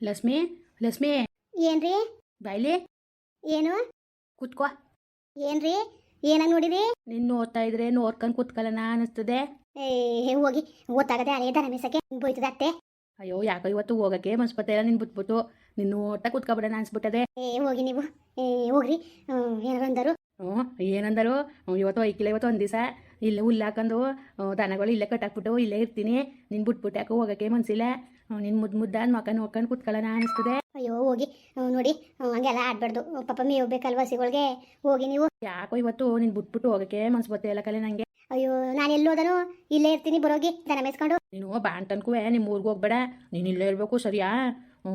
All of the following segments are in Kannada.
ಲಕ್ಷ್ಮಿ ಲಕ್ಷ್ಮಿ. ಏನ್ರಿ? ಬಾಯ್ಲಿ. ಏನು? ಕುತ್ಕೋ. ಏನ್ರಿ? ಏನಾಗ ನೋಡಿರಿ ನಿನ್ ನೋಡ್ತಾ ಇದ್ರೆ ನೋಡ್ಕೊಂಡ್ ಕುತ್ಕೊಳ್ಳೋಣ ಅನಿಸ್ತದೆ. ಏ ಹೋಗಿ. ಓದ್ತಾಗದೆ ಅದೇ ದನ ಮೀಸಕ್ಕೆ ಬೋಯ್ತದ ಅತ್ತೆ. ಅಯ್ಯೋ ಯಾಕೋ ಇವತ್ತು ಹೋಗಕ್ಕೆ ಮನ್ಸ್ಪತ್ತೆ ಇಲ್ಲ ನಿನ್ ಬಿಟ್ಬಿಟ್ಟು. ನಿನ್ ನೋಡ್ತಾ ಕುತ್ಕೊಬಿಡೋಣ ಅನ್ಸ್ಬಿಟ್ಟದೆ. ಏ ಹೋಗಿ ನೀವು. ಏ ಹೋಗ್ರಿ. ಏನಾರು ಅಂದರು? ಹ್ಞೂ ಏನಂದರು? ಇವತ್ತು ಐಕಿಲ್ಲ ಇವತ್ತು ಒಂದು ದಿವಸ. ಇಲ್ಲೇ ಹುಲ್ಲಾಕಂದು ದನಗಳು ಇಲ್ಲೇ ಕಟ್ಟಾಕ್ಬಿಟ್ಟು ಇಲ್ಲೇ ಇರ್ತೀನಿ. ನಿನ್ ಬಿಟ್ಬಿಟ್ಟು ಯಾಕೋ ಹೋಗಕ್ಕೆ ಮನ್ಸಿಲ್ಲ. ನಿನ್ನ ಮುದ್ದು ಮುದ್ದಾದ ಮಕ ನೋಡ್ಕೊಂಡು ಕುತ್ಕೊಳ್ಳೋಣ ಅನಿಸ್ತದೆ. ಅಯ್ಯೋ ಹೋಗಿ. ನೋಡಿ ಹಂಗೆಲ್ಲ ಆಡ್ಬಾರ್ದು. ಪಾಪ ಮೇವು ಹೋಗ್ಬೇಕಲ್ವ ಸಿಗೋಳ್ಗೆ? ಹೋಗಿ ನೀವು. ಯಾಕೋ ಇವತ್ತು ನಿನ್ ಬಿಟ್ಬಿಟ್ಟು ಹೋಗಕ್ಕೆ ಮನ್ಸು ಬತ್ತೆ ಎಲ್ಲ ಕಲೆ ನಂಗೆ. ಅಯ್ಯೋ ನಾನು ಎಲ್ಲೋದನು ಇಲ್ಲೇ ಇರ್ತೀನಿ ಬರೋಗಿ. ದನ ಮೇಸ್ಕೊಂಡು ನೀನು ಬಾಂಟನ್ಕೂ ನಿಮ್ ಊರಿಗೆ ಹೋಗ್ಬೇಡ. ನೀನು ಇಲ್ಲೇ ಇರಬೇಕು ಸರಿಯಾ?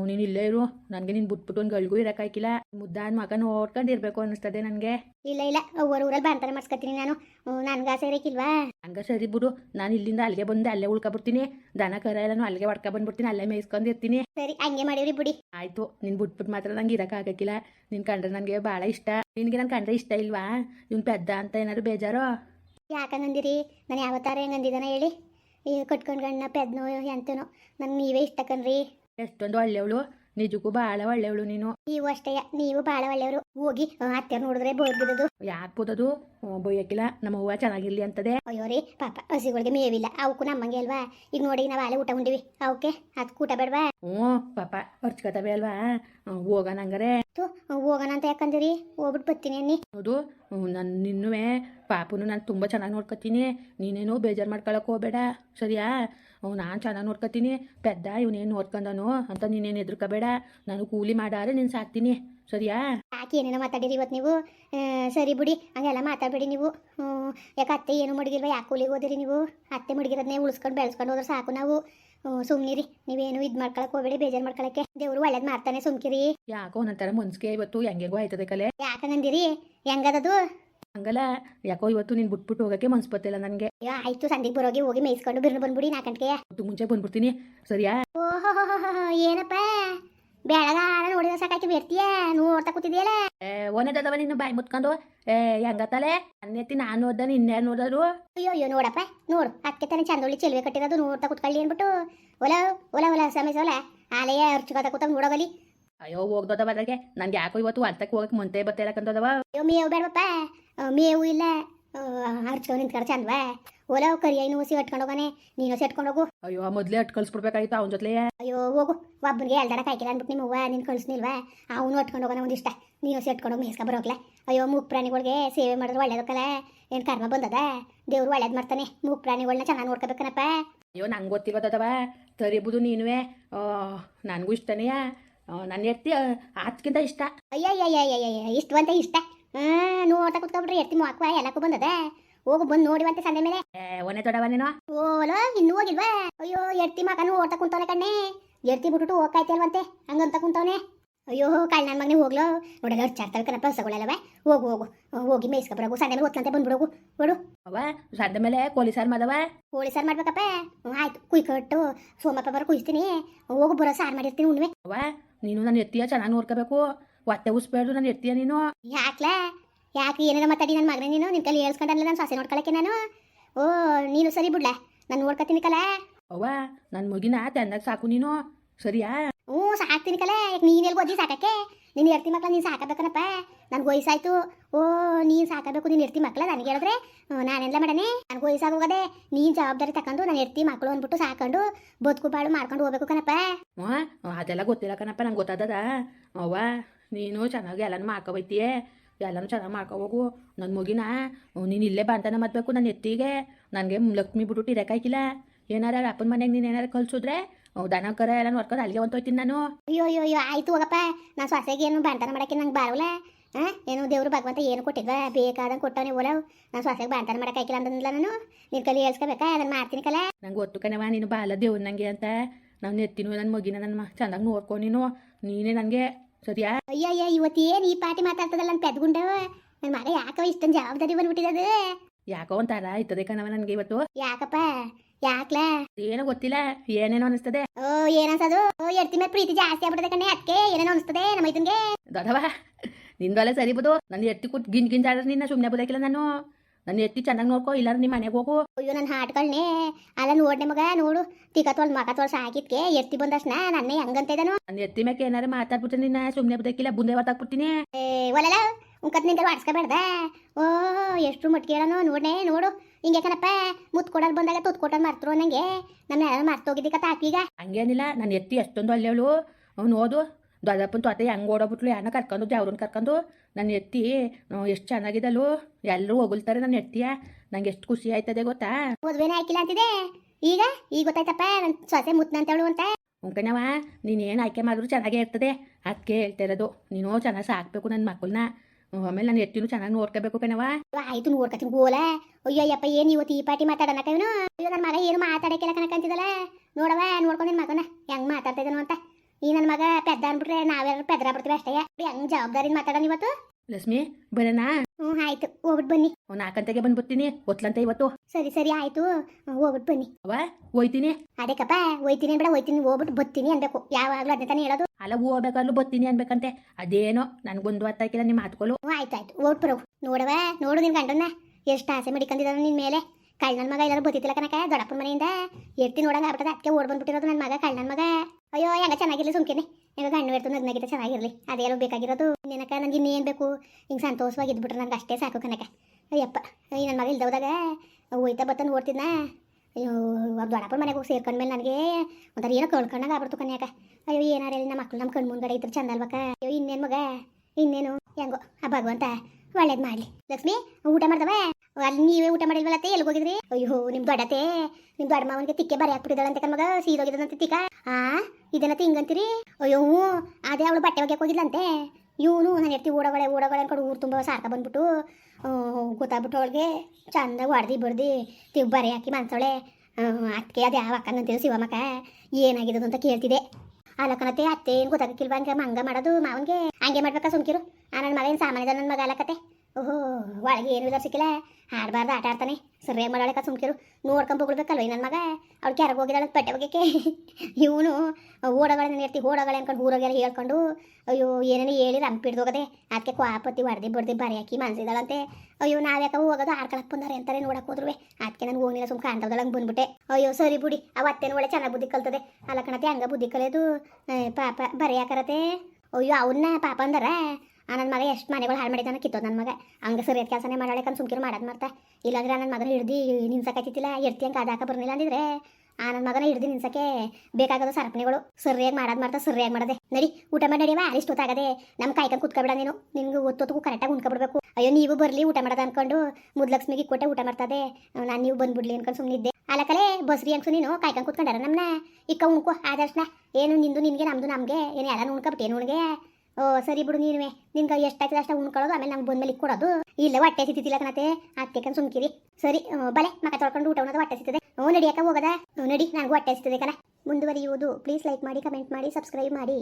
ನೀನು ಇಲ್ಲೇ ಇರು. ನನಗೆ ನಿನ್ ಬಿಟ್ಬಿಟ್ಟು ಒಂದ್ ಗಳಿಗೂ ಇರೋಕ್ಕಾಗಿಲ್ಲ ಮುದ್ದಾದ ಮಗ ನೋಡ್ಕೊಂಡು ಇರಬೇಕು ಅನ್ನಿಸ್ತದೆ ನನಗೆ. ಇಲ್ಲ ಇಲ್ಲ. ಊರ ಊರಲ್ಲಿ ಬಾಂತಾನೆ ಮಾಡ್ಸ್ಕೊತೀನಿ ನಾನು. ನನ್ಗೆ ಆಸೆ ಇರಕ್ಕಿಲ್ವಾ ಹಂಗ ಸರಿ ಬಿಡು. ನಾನು ಇಲ್ಲಿಂದ ಅಲ್ಲಿಗೆ ಬಂದು ಅಲ್ಲೇ ಉಳ್ಕೊಬಿಡ್ತೀನಿ. ದನ ಕರ ನಾನು ಅಲ್ಲಿಗೆ ಹೊಡ್ಕೊ ಬಂದ್ಬಿಡ್ತೀನಿ ಅಲ್ಲೇ ಮೇಯಿಸ್ಕೊಂಡಿರ್ತೀನಿ ಸರಿ ಹಂಗೆ ಮಾಡಿವ್ರಿ ಬಿಡಿ. ಆಯ್ತು ನಿನ್ ಬಿಟ್ಬಿಟ್ಟು ಮಾತ್ರ ನಂಗೆ ಇರೋಕ್ಕಾಗಕ್ಕಿಲ್ಲ ನಿನ್ ಕಂಡ್ರೆ ನನಗೆ ಬಹಳ ಇಷ್ಟ. ನಿನಗೆ ನನ್ ಕಂಡ್ರೆ ಇಷ್ಟ ಇಲ್ವಾ? ಇವ್ನು ಪೆದ್ದ ಅಂತ ಏನಾದ್ರು ಬೇಜಾರೋ? ಯಾಕಂಗಂದಿರಿ ನಾನು ಯಾವತ್ತಾರ ಹೆಂಗಂದಿದ್ದಾನ ಹೇಳಿ. ಕಟ್ಕೊಂಡು ಗಣ್ಣ ಪೆದ್ನೋ ಎಂತನೋ. ನಂಗೆ ನೀವೇ ಇಷ್ಟ ಕಣ್ರಿ. ಎಷ್ಟೊಂದು ಒಳ್ಳೆಯವಳು ನಿಜಕ್ಕೂ ಬಹಳ ಒಳ್ಳೆಯವಳು ನೀನು. ನೀವು ಅಷ್ಟೇ ನೀವು ಬಹಳ ಒಳ್ಳೆಯವರು ಹೋಗಿ ಅತ್ತೆ ನೋಡಿದ್ರೆ ಬೋರ್ಗಿದ್ದು ಯಾಕೆ ಬೋದದು ಬೊಯ್ಯಕ್ಕಿಲ್ಲ ನಮ್ಮ ಹೂವು ಚೆನ್ನಾಗಿರ್ಲಿ ಅಂತದೆ. ಅಯ್ಯೋ ರೀ ಪಾಪ ಹಸಿಗಳಿಗೆ ಮೇವಿಲ್ಲ. ಅವಕ್ಕೂ ನಮ್ಮಂಗೆ ಅಲ್ವಾ? ಈಗ ನೋಡಿ ನಾವು ಆಲೆ ಊಟ ಉಂಡಿವಿ. ಅವಕ್ಕೆ ಅದ್ ಊಟ ಬೇಡವಾ? ಹ್ಞೂ ಪಾಪ ಹರ್ಚ್ಕೊತವೆ ಅಲ್ವಾ? ಹೋಗೋಣ ಹಂಗಾರೆ. ತು ಹೋಗೋಣ ಅಂತ ಯಾಕಂದಿರಿ? ಹೋಗ್ಬಿಟ್ಟು ಬರ್ತೀನಿ ಅನ್ನಿ. ಹೌದು ನಾನು ನಿನ್ನುವೆ. ಪಾಪುನು ನಾನು ತುಂಬ ಚೆನ್ನಾಗಿ ನೋಡ್ಕೊತೀನಿ. ನೀನೇನು ಬೇಜಾರು ಮಾಡ್ಕೊಳಕ್ಕೆ ಹೋಗ್ಬೇಡ. ಸರಿಯಾ? ನಾನು ಚೆನ್ನಾಗಿ ನೋಡ್ಕೊತೀನಿ. ಪೆದ್ದ ಇವನೇನು ನೋಡ್ಕೊಂಡನು ಅಂತ ನೀನೇನು ಎದುರ್ಕೋಬೇಡ ನಾನು ಕೂಲಿ ಮಾಡಾರೆ ನೀನು ಸಾಕ್ತೀನಿ. ಸರಿಯಾ? ಯಾಕೆ ಏನೇನೋ ಮಾತಾಡಿರಿ ಇವತ್ತು ನೀವು? ಸರಿ ಬಿಡಿ ಹಂಗೆಲ್ಲ ಮಾತಾಡಬೇಡಿ ನೀವು. ಯಾಕೆ ಅತ್ತೆ ಏನು ಮಡಗಿಲ್ವ? ಯಾಕೆ ಕೂಲಿಗೆ ಹೋದಿರಿ ನೀವು? ಅತ್ತೆ ಮಡಗಿರೋದನ್ನೇ ಉಳಿಸ್ಕೊಂಡು ಬೆಳೆಸ್ಕೊಂಡು ಹೋದ್ರೆ ಸಾಕು ನಾವು. ಸುಮ್ನಿರಿ. ನೀವೇನು ಇದು ಮಾಡ್ಕೊಳಕ್ ಹೋಗ್ಬೇಡಿ ಬೇಜಾರು ಮಾಡ್ಕೊಳಕ್ಕೆ. ದೇವ್ರು ಒಳ್ಳೇದು ಮಾಡ್ತಾನೆ ಸುಮ್ಕಿರಿ. ಯಾಕೋ ಒಂಥರ ಮುನ್ಸ್ಕೆ ಇವತ್ತು ಹೆಂಗೆಗೋ ಆಯ್ತದೆ ಕಲೆ. ಯಾಕಂಗಂದಿರಿ ಹೆಂಗದದು? ಹಂಗಲ್ಲ ಯಾಕೋ ಇವತ್ತು ನೀನು ಬಿಟ್ಬಿಟ್ಟು ಹೋಗಕ್ಕೆ ಮನ್ಸು ಬರ್ತಿಲ್ಲ ನನಗೆ. ಅಯ್ಯೋ ಆಯ್ತು ಸಂದಿಗೆ ಬರೋಗಿ ಹೋಗಿ ಮೇಯಿಸ್ಕೊಂಡು ಬಿರ್ನು ಬಂದ್ಬಿಡಿ ನಾಲ್ಕು ಗಂಟೆಗೆ ಹೊತ್ತು ಮುಂಚೆ ಬಂದ್ಬಿಡ್ತೀನಿ ಸರಿಯಾ? ಓಹೋ ಏನಪ್ಪ? ಬೆಳಗಾರ ನೋಡಿದ ಸಾಕಾಕಿ ಬರ್ತೀಯ ನೋಡ್ತಾ ಕೂತಿದ್ಯಲ್ಲ? ಒನೆದವ ನಿನ್ನ ಬಾಯಿ ಮುತ್ಕೊಂಡು? ಏ ಹೆಂಗತ್ತಲೆ? ಅನ್ನೆತ್ತಿ ನಾನು ನೋಡ್ದ ಇನ್ಯಾರು ನೋಡೋರು ಅಯ್ಯೋ ಅಯ್ಯೋ ನೋಡಪ್ಪ ನೋಡು. ಅದಕ್ಕೆ ತಾನೇ ಚಂದೊಳ್ಳಿ ಚೆಲ್ವೆ ಕಟ್ಟಿರೋದು ನೋಡ್ತಾ ಕುತ್ಕೊಳ್ಳಿ ಅಂದ್ಬಿಟ್ಟು ಒಲ ಒಲ ಒಲ ಸಮಯ ಒಲ. ಆಲೆಯ ಅರ್ಚುಕೋತ ಕೂತ ನೋಡೋಗಲಿ. ಅಯ್ಯೋ ಹೋಗ್ದೋದವ ಅದಕ್ಕೆ ನನಗೆ ಯಾಕೋ ಇವತ್ತು ಅರ್ಥಕ್ಕೆ ಹೋಗಕ್ಕೆ ಮುಂತೆ ಬತ್ತಿಲ್ಲಕಂತದವ ಅಯ್ಯೋ ಮೇವು ಬೇಡಪ್ಪ ಮೇವು ಇಲ್ಲ. ಹರ್ಚ್ಕೊಂಡು ನಿಂತ್ಕೊಂಡು ಚಂದ್ವಾ ಒಲ ಕರಿಯ ಇನ್ನು ಹಸಿ ಹಟ್ಕೊಂಡು ಹೋಗಾನೆ. ನೀನು ಹಸಿ ಹಟ್ಕೊಂಡು ಹೋಗು. ಅಯ್ಯೋ ಮೊದಲೇ ಅಟ್ ಕಳ್ಸ್ಬಿಡ್ಬೇಕಾಯ್ತು ಅವನ ಜೊತೆ ಅಯ್ಯೋ ಹೋಗು. ಒಬ್ಬನಿಗೆ ಎಲ್ದಾರ ಕಾಯ್ಕಿಲ್ಲ ಅಂದ್ಬಿಟ್ಟು ನಿಮ್ಮ ಅವ್ವ ನೀನು ಕಳಿಸ್ನಿಲ್ವಾ? ಅವನು ಹಟ್ಕೊಂಡು ಹೋಗೋಣ ಒಂದಿಷ್ಟ. ನೀನು ಹಸಿ ಹಟ್ಕೊಂಡು ಹೋಗಿ ಮೇಸ್ಕ ಬರೋಕ್ಲ. ಅಯ್ಯೋ ಮೂಕ್ ಪ್ರಾಣಿಗಳಿಗೆ ಸೇವೆ ಮಾಡಿದ್ರೆ ಒಳ್ಳೇದಕ್ಕಲ್ಲ ಏನು ಕರ್ಮ ಬಂದದ? ದೇವ್ರು ಒಳ್ಳೇದು ಮಾಡ್ತಾನೆ. ಮೂಕ್ ಪ್ರಾಣಿಗಳನ್ನ ಚೆನ್ನಾಗಿ ನೋಡ್ಕೋಬೇಕನಪ್ಪ. ಅಯ್ಯೋ ನಂಗೆ ಗೊತ್ತಿರೋದವ ತರಿಬೋದು ನೀನುವೆ. ನನಗೂ ಇಷ್ಟನೇ. ನನ್ನ ಎತ್ತಿ ಅದಕ್ಕಿಂತ ಇಷ್ಟ. ಇಷ್ಟು ಇಷ್ಟವಂತ ಇಷ್ಟ. ಹಾಂ ನೋಡ್ತಾ ಕುತ್ಕೊಬಿಟ್ರಿ ಎತ್ತಿ ಮಾಕ್ವ ಎಲ್ಲಕ್ಕೂ ಬಂದದ. ಹೋಗು ಬಂದು ನೋಡಿವಂತೆ ಸಂದೆ ಮೇಲೆ. ಒನೆ ದೊಡವ ನೀನು? ಓಲೋ ಇನ್ನೂ ಹೋಗಿಲ್ವಾ? ಅಯ್ಯೋ ಎಡ್ತಿ ಮಕ ಓಟ ಕುಂತವನೆ ಕಣ್ಣೆ. ಎಡ್ತಿ ಬಿಟ್ಬಿಟ್ಟು ಹೋಗ್ಕಾಯ್ತಲ್ವಂತೆ ಹಂಗಂತ ಕುಂತವನೆ. ಅಯ್ಯೋ ಕಾಳ್ ನನ್ನ ಮಗನಿಗೆ ಹೋಗ್ಲೋ. ನೋಡಲ್ಲ ಹಚ್ಚಾಡ್ತವೆ ಕಣಪ್ಪ ಸಗೊಳ್ಳಲ್ಲವ ಹೋಗು ಹೋಗು. ಹೋಗಿ ಮೇಯಿಸ್ಕೊಬರೋಗು ಸಂಡೆ ಮೇಲೆ ಓದ್ಕಂತೆ ಬಂದ್ಬಿಡೋಗು ಬಿಡು ಅವ ಸದ್ದ ಮೇಲೆ ಕೋಳಿ ಸಾರು ಮಾಡವ ಕೋಳಿ ಸಾರು ಮಾಡ್ಬೇಕಪ್ಪ ಆಯ್ತು ಕುಯ್ಕೊಟ್ಟು. ಸೋಮಪ್ಪ ಬರೋ ಕುಯ್ತೀನಿ ಹೋಗು ಬರೋ ಸಾರು ಮಾಡಿರ್ತೀನಿ ಉಣ್ವೆ. ಅವ ನೀನು ನನ್ನ ಎತ್ತಿಯ ಚೆನ್ನಾಗಿ ನೋಡ್ಕೋಬೇಕು. ಹೊಟ್ಟೆ ಬೇಡ ನನ್ನ ಎತ್ತಿಯ ನೀನು. ಯಾಕ್ಲಾ? ಯಾಕೆ ಏನೇನೋ ಮಾತಾಡಿ ನನ್ನ ಮಗನೇ ನೀನು? ನಿನ್ನ ಕೈಲಿ ಹೇಳ್ಸ್ಕೊಂಡಲ್ಲ ನಾನು ಸೊಸೆ ನೋಡ್ಕೊಳಕ್ಕೆ ನಾನು? ಓ ನೀನು ಸರಿ ಬಿಡ್ಲೆ. ನಾನು ನೋಡ್ಕೊತೀನಿ ಕಲೆ. ಅವ್ವ ನನ್ನ ಮಗಿನ ತೆಂದಾಗ ಸಾಕು ನೀನು. ಸರಿಯಾ? ಹ್ಞೂ, ಸಾಕ್ತೀನಿ ಕಲೆ. ಯಾಕೆ ನೀನು ಎಲ್ಲಿ ಓದಿ ಸಾಕಕ್ಕೆ? ನೀನು ಹೆರ್ತಿ ಮಕ್ಕಳ ನೀನು ಸಾಕಬೇಕನಪ್ಪ. ನನಗೆ ವಯಸ್ಸಾಯ್ತು. ಓ, ನೀನು ಸಾಕಬೇಕು ನೀನು ಇರ್ತಿ ಮಕ್ಳ, ನನಗೆ ಹೇಳಿದ್ರೆ ನಾನೆಲ್ಲ ಮಾಡನೆ ನನಗೆ ವಯಸ್ಸಾಗೋಗದೆ ನೀನು ಜವಾಬ್ದಾರಿ ತಕೊಂಡು ನಾನು ಇರ್ತಿ ಮಕ್ಕಳು ಅಂದ್ಬಿಟ್ಟು ಸಾಕೊಂಡು ಬದುಕು ಬಾಳು ಮಾಡ್ಕೊಂಡು ಹೋಗ್ಬೇಕು ಕನಪ್ಪ ಹ್ಞೂ, ಅದೆಲ್ಲ ಗೊತ್ತಿಲ್ಲ ಕಣಪ್ಪ, ನಂಗೆ ಗೊತ್ತಾದದ. ಅವ್ವ, ನೀನು ಚೆನ್ನಾಗಿ ಎಲ್ಲನೂ ಮಾಡ್ಕೊಬೈತಿಯೇ? ಎಲ್ಲನೂ ಚೆನ್ನಾಗಿ ಮಾಡ್ಕೋಬೋಗು ನನ್ನ ಮಗಿನ ನೀನು ಇಲ್ಲೇ ಬಂತನ ಮದ್ಬೇಕು ನನ್ನ ಎತ್ತಿಗೆ ನನಗೆ ಲಕ್ಷ್ಮಿ ಬಿಟ್ಬಿಟ್ಟು ಇರೋಕ್ಕಾಗಿಲ್ಲ ಏನಾರ ಅಪ್ಪನ ಮನೆಗೆ ನೀನು ಏನಾರ ಕಳ್ಸಿದ್ರೆ ದನ ಕರ ಎಲ್ಲ ನೋಡ್ಕೊಂಡು ಅಲ್ಲಿಗೆ ಹೊಂಟೋಯ್ತೀನಿ ನಾನು. ಅಯ್ಯೋ ಅಯ್ಯೋ ಅಯ್ಯೋ ಆಯ್ತು ಹೋಗಪ್ಪ. ನಾನು ಸೊಸೆಗೆ ಏನು ಬಾಂತನ ಮಾಡಕ್ಕೆ ನಂಗೆ ಬಾರವಲ್ಲ ಹಾಂ ಏನು ದೇವ್ರು ಭಗವಂತ ಏನು ಕೊಟ್ಟಿದ್ವ ಬೇಕಾದಂಗೆ ಕೊಟ್ಟವನೇ ಓಲವ್. ನಾನು ಸೊಸೆಗೆ ಬಾಂತನ ಮಾಡಕ್ಕೆ ಹಾಕಿಲ್ಲ ಅಂತಂದಿಲ್ಲ ನಾನು. ನಿನ್ನ ಕಲಿ ಹೇಳ್ಸ್ಕೋಬೇಕಾ ಅದನ್ನು ಮಾಡ್ತೀನಿ ಕಲ. ನಂಗೆ ಗೊತ್ತು ಕಣವ ನೀನು ಬಾಲ ದೇವ್ರು ನನಗೆ ಅಂತ. ನಾನು ಎತ್ತಿನೂ ನನ್ನ ಮಗಿನ ನನ್ನ ಚೆನ್ನಾಗಿ ನೋಡ್ಕೊ ನೀನು. ನೀನೇ ನನಗೆ ಸರಿಯಾ ಅಯ್ಯ ಅಯ್ಯ ಇವತ್ತೇನು ಈ ಪಾಟಿ ಮಾತಾಡ್ತದಲ್ಲ ನನ್ನ ಪೆದ್ಗುಂಡವ ನನ್ನ ಮಗ ಯಾಕೋ ಇಷ್ಟೊಂದು ಜವಾಬ್ದಾರಿ ಬಂದ್ಬಿಟ್ಟಿದದು ಯಾಕೋ ಒಂಥರ ಇತ್ತದೇ ಕಣವ ನನಗೆ ಇವತ್ತು? ಯಾಕಪ್ಪ? ಯಾಕ್ಲಾ? ಏನೋ ಗೊತ್ತಿಲ್ಲ ಏನೇನೋ ಅನಿಸ್ತದೆ. ಓ ಏನನ್ಸದು? ಓ ಎಡ್ತಿ ಮೇಲೆ ಪ್ರೀತಿ ಜಾಸ್ತಿ ಆಗ್ಬಿಡದೆ ಕಣ್ಣೆ ಅದಕ್ಕೆ ಏನೇನೋ ಅನಿಸ್ತದೆ ನಮ್ಮ ಮೈದನ್ಗೆ ದೊಡ್ಡವ ನಿಂದೊಲೆ ಸರಿ ಬುದು ನನ್ನ ಎತ್ತಿ ಕೂತ್ ಗಿಂಜ್ ಗಿಂಜ್ ಆಡ್ರೆ ನಿನ್ನ ಸುಮ್ಮನೆ ಬುದಕಿಲ್ಲ ನಾನು. ನನ್ನ ಎತ್ತಿ ಚೆನ್ನಾಗಿ ನೋಡ್ಕೋ ಇಲ್ಲ ನಿಮ್ಮ ಮನೆಗೆ ಹೋಗು. ಅಯ್ಯೋ ನನ್ನ ಹಾಟ್ಗಳನ್ನೇ ಅಲ್ಲ ನೋಡ್ನೆ ಮಗ ನೋಡು. ತಿಕ್ಕ ತೋಳ್ ಮಗ ತೋಳ್ ಸಾಕಿದ್ಕೆ ಎತ್ತಿ ಬಂದಷ್ಟನ ನನ್ನೇ ಹಂಗಂತ ಇದ್ದಾನು ನನ್ನ ಎತ್ತಿ ಮೇಲೆ ಏನಾರು ಮಾತಾಡ್ಬಿಟ್ಟು ನಿನ್ನ ಸುಮ್ಮನೆ ಬದಕಿಲ್ಲ ಬುಂದೆ ಹೊತ್ತಾಕ್ಬಿಡ್ತೀನಿ ಏ ಒಲಲ? ಉಂಕತ್ ನಿಂಗೆ ವಾಡ್ಸ್ಕೊಬೇಡ್ದ ಓ ಎಷ್ಟು ಮಟ್ಗೆ ಹೇಳನು ನೋಡ್ನೆ ನೋಡು. ಹಿಂಗೆ ಕಣಪ್ಪ ಮುತ್ ಕೊಡೋದು ಬಂದಾಗ ತುತ್ ಕೊಟ್ಟೋದು ಮರ್ತರು ನಂಗೆ? ನನ್ನ ಯಾರು ಮರ್ತೋಗಿದ್ದಿ ಕತ್ತ ಹಾಕೀಗ ಹಂಗೇನಿಲ್ಲ ನನ್ನ ಎತ್ತಿ ಎಷ್ಟೊಂದು ಅಲ್ಲೇಳು. ಅವ್ನು ಓದು. ದೊಡ್ಡಪ್ಪನ ತೋಟ ಹೆಂಗೆ ಓಡೋಗ್ಬಿಟ್ಲು ಯಾರನ್ನ ಕರ್ಕೊಂಡು ಅವ್ರನ್ನ ಕರ್ಕೊಂಡು. ನನ್ನ ಎತ್ತಿ ಎಷ್ಟು ಚೆನ್ನಾಗಿದ್ದಲು ಎಲ್ಲರೂ ಹೊಗಳ್ತಾರೆ ನನ್ನ ಎತ್ತಿಯ. ನಂಗೆ ಎಷ್ಟು ಖುಷಿ ಆಯ್ತದೆ ಗೊತ್ತಾ? ಮದುವೆನೇ ಆಯ್ಕಿಲ್ಲ ಅಂತಿದೆ. ಈಗ? ಈಗ ಗೊತ್ತಾಯ್ತಪ್ಪ ನನ್ನ ಸೊಸೆ ಮುತ್ನಂತವಳು ಅಂತ. ಉಂಕನವ ನೀನೇನು ಆಯ್ಕೆ ಮಾಡಿದ್ರು ಚೆನ್ನಾಗೇ ಇರ್ತದೆ. ಅದಕ್ಕೆ ಹೇಳ್ತಾ ಇರೋದು. ನೀನು ಚೆನ್ನಾಗಿ ಸಾಕ್ಬೇಕು ನನ್ನ ಮಕ್ಕಳನ್ನ ಆಮೇಲೆ ನನ್ನ ಎತ್ತಿನೂ ಚೆನ್ನಾಗಿ ನೋಡ್ಕೋಬೇಕು ಕಣವ ಆಯ್ತು ನೋಡ್ಕತೀನಿ ಗೋಲ ಅಯ್ಯೋ ಅಯ್ಯಪ್ಪ ಏನು ಇವತ್ತು ಈ ಪಾಟಿ ಮಾತಾಡೋಣ ಇವನು ಅಯ್ಯೋ ನನ್ನ ಮಗ ಏನು ಮಾತಾಡಕ್ಕೆಲ್ಲ ಕಣಕಂತಿದಲ್ಲ ನೋಡವ ನೋಡ್ಕೊಂಡು ನಿನ್ನ ಮಗನ ಹೆಂಗ್ ಮಾತಾಡ್ತಾ ಇದ್ದಾನು ಅಂತ ಈ ನನ್ನ ಮಗ ಪೆದ್ದ ಅನ್ಬಿಟ್ರೆ ನಾವೆಲ್ಲರೂ ಪೆದ್ರ ಬಿಡ್ತೀವಿ ಅಷ್ಟೇ ಹೆಂಗ್ ಜವಾಬ್ದಾರಿ ಮಾತಾಡೋಣ ಇವತ್ತು ಲಕ್ಷ್ಮಿ ಬರೋಣ ಹ್ಞೂ ಆಯ್ತು ಹೋಗ್ಬಿಟ್ಟು ಬನ್ನಿ. ನಾಲ್ಕಂತೆಗೆ ಬಂದ್ಬಿಡ್ತೀನಿ. ಒತ್ಲಂತ ಇವತ್ತು. ಸರಿ ಸರಿ ಆಯ್ತು. ಹೋಗ್ಬಿಟ್ಟು ಬನ್ನಿ. ಅವ ಹೋಯ್ತೀನಿ. ಅದಕ್ಕಪ್ಪ ಹೋಯ್ತೀನಿ ಬೇಡ ಹೋಯ್ತೀನಿ ಹೋಗ್ಬಿಟ್ಟು ಬತ್ತೀನಿ ಅನ್ಬೇಕು. ಯಾವಾಗಲೂ ಅದೇ ತಾನೇ ಹೇಳೋದು. ಅಲ್ಲ ಹೋಗ್ಬೇಕಾದ್ಲು ಬರ್ತೀನಿ ಅನ್ಬೇಕಂತೆ. ಅದೇನೋ ನನ್ಗೊಂದು ಹತ್ತು ಆಯ್ತಿಲ್ಲ ನಿಮ್ಮ ಮಾತುಗಳು ಹ್ಞೂ ಆಯ್ತು ಆಯ್ತು ಬರೋ ನೋಡವ ನೋಡು ನಿನ್ ಗಂಡನ್ನ. ಎಷ್ಟು ಆಸೆ ಮಡಿಕೊಂಡಿದ್ದಾನ ನಿನ್ ಮೇಲೆ. ಕಳ್ಳನ ಮಗ ಎಲ್ಲರೂ ಬತ್ತಿತ್ತಿಲ್ಲ ಕನಕ ದೊಡ್ಡಪ್ಪನ ಮನೆಯಿಂದ. ಎತ್ತಿ ನೋಡಂಗ ಆಗ್ಬಿಟ್ಟದ. ಅದಕ್ಕೆ ಓಡ್ ಬಂದ್ಬಿಟ್ಟಿರೋದು ನನ್ನ ಮಗ ಕಳ್ಳನ ಮಗ. ಅಯ್ಯೋ ಹೆಂಗ ಚೆನ್ನಾಗಿರ್ಲಿ ಸುಮ್ಕಿನಿ. ಈಗ ಹಣ್ಣು ಇರ್ತು ನಗ್ನಾಗಿದ್ದ ಚೆನ್ನಾಗಿರಲಿ. ಅದೇನೋ ಬೇಕಾಗಿರೋದು. ನೆನಕ ನನಗೆ ಇನ್ನೇನು ಬೇಕು? ಹಿಂಗೆ ಸಂತೋಷವಾಗಿ ಇದ್ಬಿಟ್ರೆ ನನಗೆ ಅಷ್ಟೇ ಸಾಕು ಕನಕ ಅಯ್ಯಪ್ಪ, ಈ ನನ್ನ ಮಗ ಇಲ್ದೋದಾಗ ಹೋಯ್ತಾ ಬತ್ತನ್ನು ಓಡ್ತಿದ್ನ ಅಯ್ಯೋ ಅವ್ರು ದೊಡ್ಡಪ್ಪ ಮನೆಗೆ ಹೋಗಿ ಸೇರ್ಕೊಂಡ್ಮೇಲೆ ನನಗೆ ಒಂಥರ ಏನೋ ಕಳ್ಕೊಂಡಾಗ ಆಗ್ಬಿಡ್ತು ಕನ್ಯಾಕ ಅಯ್ಯೋ, ಏನಾರ ಇಲ್ಲಿ ನಮ್ಮ ಮಕ್ಳು ನಮ್ಮ ಕಣ್ಣು ಮುಂದ್ಗಡೆ ಇದ್ರೆ ಚಂದ ಅಲ್ವಕ್ಕ? ಅಯ್ಯೋ, ಇನ್ನೇನು ಮಗ? ಇನ್ನೇನು? ಹೆಂಗೋ, ಆ ಭಗವಂತ ಒಳ್ಳೇದು ಮಾಡಲಿ. ಲಕ್ಷ್ಮಿ, ಊಟ ಮಾಡ್ದವ? ಅಲ್ಲಿ ನೀವೇ ಊಟ ಮಾಡಿಲ್ವಲ್ಲತ್ತೆ ಎಲ್ಲಿ ಹೋಗಿದ್ರಿ? ಅಯ್ಯೋ, ನಿಮ್ ದೊಡ್ಡತೆ ನಿಮ್ ದೊಡ್ಡ ಮಾವನಿಗೆ ತಿಕ್ಕೆ ಬರಿ ಮಗ ಕಣ್ಮಗ ಸೀದೋಗಿದಂತೆ ತಿಕ್ಕ. ಆ, ಇದನ್ನತ್ತೆ ಹಿಂಗಂತೀರಿ? ಅಯ್ಯೋ ಅದೇ ಅವಳು ಬಟ್ಟೆ ಒಗ್ಯಕ್ಕೆ ಹೋಗಿದ್ಲಂತೆ. ಇವನು ನಾನು ಎತ್ತಿ ಓಡೋಗಳೆ ಓಡೋಗಳೆ ಅನ್ಕೊಂಡು ಊರು ತುಂಬ ಸಾರ್ಕ ಬಂದ್ಬಿಟ್ಟು ಗೊತ್ತಾಗ್ಬಿಟ್ಟು ಅವಳಿಗೆ ಚಂದ ಹೊಡೆದು ಬಡ್ದು ತಿವ್ ಬರೆ ಹಾಕಿ ಮನ್ಸವಳೆ ಅದಕ್ಕೆ ಅದು ಯಾವ ಅಕ್ಕನಂತೀವಿ ಶಿವಮಕ್ಕ ಏನಾಗಿದ್ದು ಅಂತ ಕೇಳ್ತಿದೆ. ಅಲ್ಲಕ್ಕನತ್ತೆ ಅತ್ತೆ ಏನು ಗೊತ್ತಾಗಕ್ಕಿಲ್ವಾ ಹಂಗೆ ಹಂಗೆ ಮಾಡೋದು ಮಾವನ್ಗೆ. ಹಂಗೆ ಮಾಡ್ಬೇಕಾ ಸುಮ್ಕಿರು? ಆ ನನ್ನ ಮಗ ಏನು ಸಾಮಾನ್ಯದ ನನ್ನ ಮಗ ಅಲ್ಲಕತ್ತೆ ಓಹೋ, ಒಳಗೆ ಏನು ಇಲ್ಲ ಸಿಕ್ಕಿಲ್ಲ. ಆಡಬಾರ್ದು, ಆಟ ಆಡ್ತಾನೆ. ಸರಿಯಾಗಿ ಮಾಡೋಳಕ ಸುಮ್ಕಿರು. ನೋಡ್ಕೊಂಡು ಹೋಗ್ಬೇಕಲ್ವ ನನ್ನ ಮಗ? ಅವ್ಳು ಕ್ಯಾರಗೆ ಹೋಗಿದ್ದಾಳೆ ಪಟ್ಟೆ ಬಗ್ಗೆಕ್ಕೆ ಇವನು ಓಡಗಳನ್ನ ಇರ್ತಿ ಓಡಗಳ ಅನ್ಕೊಂಡು ಊರಾಗೆಲ್ಲ ಹೇಳ್ಕೊಂಡು, ಅಯ್ಯೋ, ಏನೇನು ಹೇಳಿ ರಂಪಿಡ್ದೋಗದೆ ಅದಕ್ಕೆ ಕ್ವಾಪತ್ತಿ, ಹೊಡೆದಿ ಬಡ್ದು, ಬರಿ ಹಾಕಿ ಅಯ್ಯೋ ಅಯ್ಯೋ ನಾವ್ಯಾಕ ಹೋಗೋದು ಆಡ್ಕೊಳಕ್ಕೆ ಬಂದಾರೆ ಅಂತಾರೆ ನೋಡಕ್ಕೆ ಹೋದ್ರುವೆ. ಅದಕ್ಕೆ ನಾನು ಹೋಗಿಲ್ಲ ಸುಮ್ ಕಾಣ್ತದಳಂಗೆ ಬಂದ್ಬಿಟ್ಟೆ. ಅಯ್ಯೋ, ಸರಿ ಬಿಡಿ. ಅವತ್ತೇನು ಒಳ್ಳೆ ಚೆನ್ನಾಗಿ ಬುದ್ಧಿ ಕಲ್ತದೆ. ಅಲ್ಲ ಕಣತೆ ಹಂಗ ಬುದ್ಧಿ ಕಲಿಯೋದು ಪಾಪ ಬರೆಯಾಕರತೆ ಅಯ್ಯೋ ಅವನ್ನ ಪಾಪ ಅಂದಾರ? ನನ್ನ ಮಗ ಎಷ್ಟು ಮನೆಗಳು ಹಾಳು ಮಾಡಿದಾನ ಕಿತ್ತೋದು ನನ್ನ ಮಗ. ಹಂಗೆ ಸರಿಯಾದ ಕೆಲಸನೇ ಮಾಡಾಳೆ ಕಣ್ ಸುಮ್ಕಿರು ಮಾಡೋದು ಮಾಡ್ತಾ ಇಲ್ಲಾಂದ್ರೆ ನನ್ನ ಮಗನ ಹಿಡ್ದು ನಿನ್ಸಕತ್ತಿತ್ತಿಲ್ಲ ಇರ್ತಿ ಹಂಗೆ ಅದಾಕ ಬರ್ಲಿಲ್ಲ ಅಂದಿದ್ರೆ ಆ ನನ್ನ ಮಗನ ಹಿಡ್ದು ನಿನ್ಸಕ್ಕೆ ಬೇಕಾಗೋದು ಸರಪಣಿಗಳು ಸರಿಯಾಗಿ ಮಾಡೋದು ಮಾಡ್ತಾ ಸರಿಯಾಗಿ ಮಾಡದೆ. ನಡಿ, ಊಟ ಮಾಡಿ ನಡಿಯವ ಅರಿಷ್ಟು ಹೊತ್ತಾಗದೆ ನಮ್ಮ ಕಾಯ್ಕೊಂಡು ಕುತ್ಕೊಬೇಡ ನೀನು. ನಿನ್ಗೆ ಒತ್ತೊತ್ತಿಗೂ ಕರೆಕ್ಟಾಗಿ ಉಣ್ಕೊಬಿಡ್ಬೇಕು ಅಯ್ಯೋ, ನೀವು ಬರಲಿ, ಊಟ ಮಾಡೋದು ಅನ್ಕೊಂಡು ಮುದ್ಲಕ್ಷ್ಮಿಗೆ ಕೊಟ್ಟೆ ಊಟ ಮಾಡ್ತದೆ. ನಾನು ನೀವು ಬಂದ್ಬಿಡ್ಲಿ ಅನ್ಕೊಂಡು ಸುಮ್ಮನಿದ್ದೆ ಅಲ್ಲ ಕಲೆ, ಬಸ್ರಿ ಅಂಗ್ಸು ನೀನು, ಕಾಯ್ಕೊಂಡು ಕುತ್ಕೊಂಡಾರ ನಮ್ಮನ್ನ ಇಕ್ಕ ಉಣ್ಕೋ, ಆದರ್ಶನ. ಏನು ನಿಂದು ನಿನಗೆ, ನಮ್ದು ನಮಗೆ. ಏನು ಎಲ್ಲ ಉಣ್ಕೊಬಿಟ್ಟೇನು ಉಣ್ಗೆ? ಓ, ಸರಿ ಬಿಡು ನೀನುವೆ. ನಿನ್ಗೆ ಎಷ್ಟಾಯ್ತದೆ ಅಷ್ಟು ಉಣ್ಕೊಳ್ಳೋದು ಆಮೇಲೆ ನಂಗೆ ಬಂದ್ಮೇಲೆ ಕೊಡೋದು. ಇಲ್ಲ, ಹೊಟ್ಟೆ ಸಿತ್ತಿಲ್ಲ ಕಣತೆ. ಅತ್ತೆಕನ್ ಸುಮ್ಕಿರಿ. ಸರಿ ಬಲೆ. ಮಕ ತೊಳ್ಕೊಂಡು ಊಟ ಉಣ್ಣೋದು ಹೊಟ್ಟೆ ಸಿಗ್ತದೆ ಓ ನಡಿಯಕ್ಕ ಹೋಗದ? ನಡಿ ನನಗೂ ಹೊಟ್ಟೆ ಸಿಗ್ತದೆ ಕಣ. ಮುಂದುವರಿಯುವುದು. ಪ್ಲೀಸ್ ಲೈಕ್ ಮಾಡಿ ಕಮೆಂಟ್ ಮಾಡಿ ಸಬ್ಸ್ಕ್ರೈಬ್ ಮಾಡಿ.